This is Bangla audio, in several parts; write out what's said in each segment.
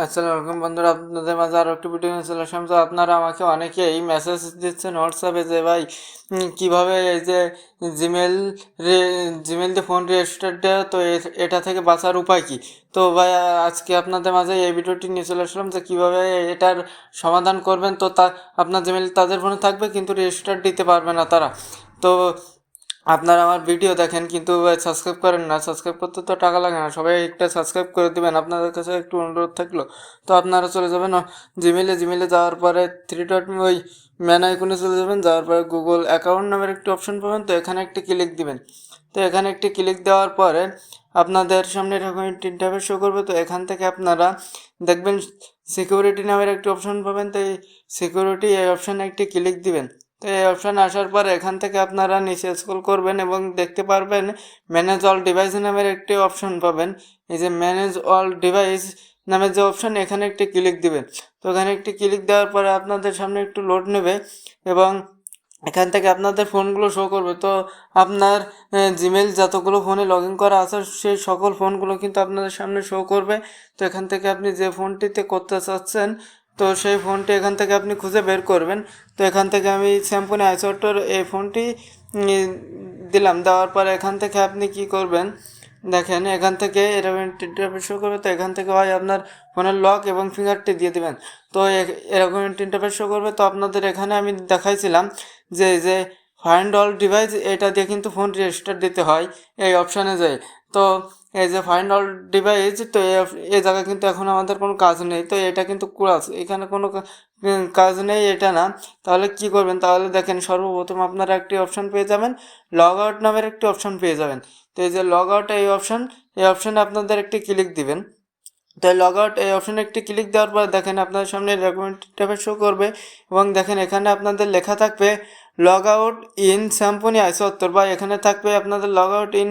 আসসালামু আলাইকুম বন্ধুরা, আপনাদের মাঝে আরও একটি ভিডিও চলে আসলাম। তো আপনারা আমাকে অনেকে এই মেসেজ দিচ্ছেন হোয়াটসঅ্যাপে যে, ভাই কীভাবে এই যে জিমেল রে জিমেল দিয়ে ফোন রেজিস্টার দেওয়া তো এটা থেকে বাঁচার উপায় কী? তো ভাই, আজকে আপনাদের মাঝে এই ভিডিওটি নিয়ে চলে আসলাম যে, কীভাবে এটার সমাধান করবেন। তো তা, আপনার জিমেল তাদের ফোনে থাকবে, কিন্তু রেজিস্টার দিতে পারবে না তারা। তো আপনারা আমার ভিডিও দেখেন, কিন্তু সাবস্ক্রাইব করেন না। সাবস্ক্রাইব করতে তো টাকা লাগে না। সবাই একটা সাবস্ক্রাইব করে দেবেন। আপনাদের কাছে একটু অনুরোধ থাকল, তো আপনারা চলে যাবেন জিমেলে জিমেলে যাওয়ার পরে থ্রি ডট ওই ম্যান আইকনে চলে যাবেন। যাওয়ার পরে গুগল অ্যাকাউন্ট নামের একটি অপশন পাবেন। তো এখানে একটি ক্লিক দিবেন। তো এখানে একটি ক্লিক দেওয়ার পরে আপনাদের সামনে এরকম ইন্টারফেস শো করবে। তো এখান থেকে আপনারা দেখবেন সিকিউরিটি নামের একটি অপশন পাবেন। তো এই সিকিউরিটি এই অপশানে একটি ক্লিক দিবেন। তো এই অপশান আসার পর এখান থেকে আপনারা নিচে স্ক্রল করবেন এবং দেখতে পারবেন ম্যানেজ অল ডিভাইস নামের একটি অপশন পাবেন। এই যে ম্যানেজ অল ডিভাইস নামের যে অপশন এখানে একটি ক্লিক দিবেন। তো এখানে একটি ক্লিক দেওয়ার পরে আপনাদের সামনে একটু লোড নেবে এবং এখান থেকে আপনাদের ফোনগুলো শো করবে। তো আপনার জিমেল যতগুলো ফোনে লগ ইন করা আছে, সেই সকল ফোনগুলো কিন্তু আপনাদের সামনে শো করবে। তো এখান থেকে আপনি যে ফোনটিতে করতে চাচ্ছেন তো সেই ফোনটি এখান থেকে আপনি খুঁজে বের করবেন। তো এখান থেকে আমি স্যামসং আইসোটোর এই ফোনটি দিলাম। দেওয়ার পর এখান থেকে আপনি কি করবেন? দেখেন, এখান থেকে এরকম ইন্টারফেস শো করবে তো এখান থেকে হয় আপনার ফোনের লক এবং ফিঙ্গারটি দিয়ে দেবেন। তো এরকম ইন্টারফেস শো করবে। তো আপনাদের এখানে আমি দেখাইছিলাম যে যে ফাইন্ড অল ডিভাইস এটা দিয়ে কিন্তু ফোন রেজিস্টার দিতে হয় এই অপশানে যায়। তো এই যে ফাইন্ড অল ডিভাইস তো এই জায়গায় কিন্তু এখন আমাদের কোনো কাজ নেই। তো এটা কিন্তু ক্লাস এখানে কোনো কাজ নেই, এটা না। তাহলে কি করবেন? তাহলে দেখেন, সর্বপ্রথম আপনারা একটি অপশান পেয়ে যাবেন লগ আউট নামের একটি অপশান পেয়ে যাবেন। তো এই যে লগ আউট এই অপশান এই অপশানে আপনাদের একটি ক্লিক দিবেন। তো লগ আউট এই অপশানে একটি ক্লিক দেওয়ার পর দেখেন, আপনাদের সামনে রেকমেন্ড ট্যাবে শো করবে এবং দেখেন, এখানে আপনাদের লেখা থাকবে লগ আউট ইন স্যাম্পনি আইসত্তর বা এখানে থাকবে আপনাদের লগ আউট ইন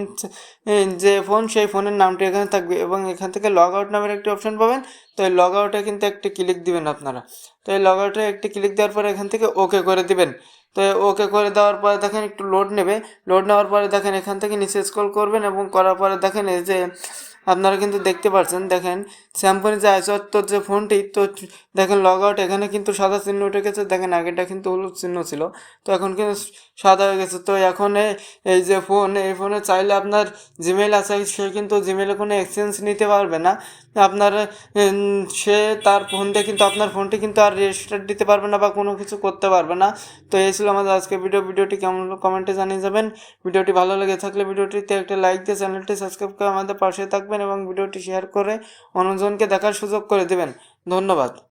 যে ফোন সেই ফোনের নামটি এখানে থাকবে এবং এখান থেকে লগ আউট নামের একটি অপশন পাবেন। তো এই লগ আউটে কিন্তু একটি ক্লিক দিবেন আপনারা। তো এই লগ আউটে একটি ক্লিক দেওয়ার পরে এখান থেকে ওকে করে দিবেন। তো ওকে করে দেওয়ার পরে দেখেন একটু লোড নেবে। লোড নেওয়ার পরে দেখেন এখান থেকে নিচে স্ক্রল করবেন এবং করার পরে দেখেন এই যে আপনারা কিন্তু দেখতে পাচ্ছেন দেখেন স্যামসংয়ের যে আইসত্তর যে ফোনটি, তো দেখেন লগ আউট এখানে কিন্তু সাদা চিহ্ন উঠে গেছে, দেখেন আগেটা কিন্তু হলুদ চিহ্ন ছিল, তো এখন কিন্তু সাদা হয়ে গেছে, তো এখন এই যে ফোন, এই ফোনে চাইলে আপনার জিমেল আছে, সে কিন্তু জিমেলে কোনো এক্সচেঞ্জ নিতে পারবে না, আপনার সে তার ফোন দিয়ে কিন্তু আপনার ফোনটি কিন্তু আর রেজিস্টার দিতে পারবে না বা কোনো কিছু করতে পারবে না, তো এই ছিল আমাদের আজকে ভিডিও ভিডিওটি কেমন কমেন্টে জানিয়ে যাবেন, ভিডিওটি ভালো লেগে থাকলে ভিডিওটিতে একটা লাইক দিয়ে চ্যানেলটি সাবস্ক্রাইব করে আমাদের পাশে থাকবেন এবং ভিডিওটি শেয়ার করে অন্যজনকে দেখার সুযোগ করে দেবেন। ধন্যবাদ।